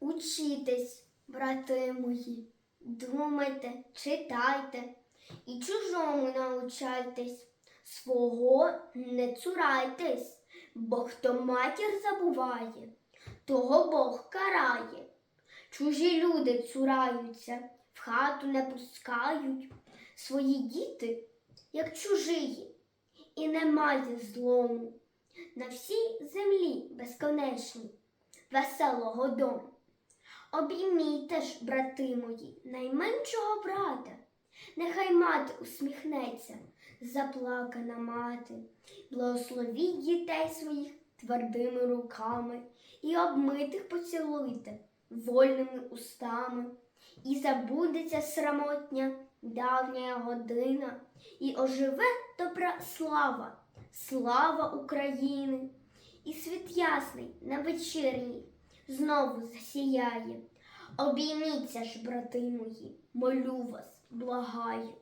Учітесь, брати мої, думайте, читайте і чужому научайтесь, свого не цурайтесь, бо хто матір забуває, того Бог карає. Чужі люди цураються, в хату не пускають, свої діти, як чужиї, і немає злому. На всій землі безконечній, веселого дому. Обіймійте ж, брати мої, найменшого брата, нехай мати усміхнеться, заплакана мати, благословіть дітей своїх твердими руками і обмитих поцілуйте вольними устами, і забудеться срамотня давня година, і оживе добра слава, слава України, і світ ясний на вечірній знову засіяє. Обійміться ж, брати мої, молю вас, благаю.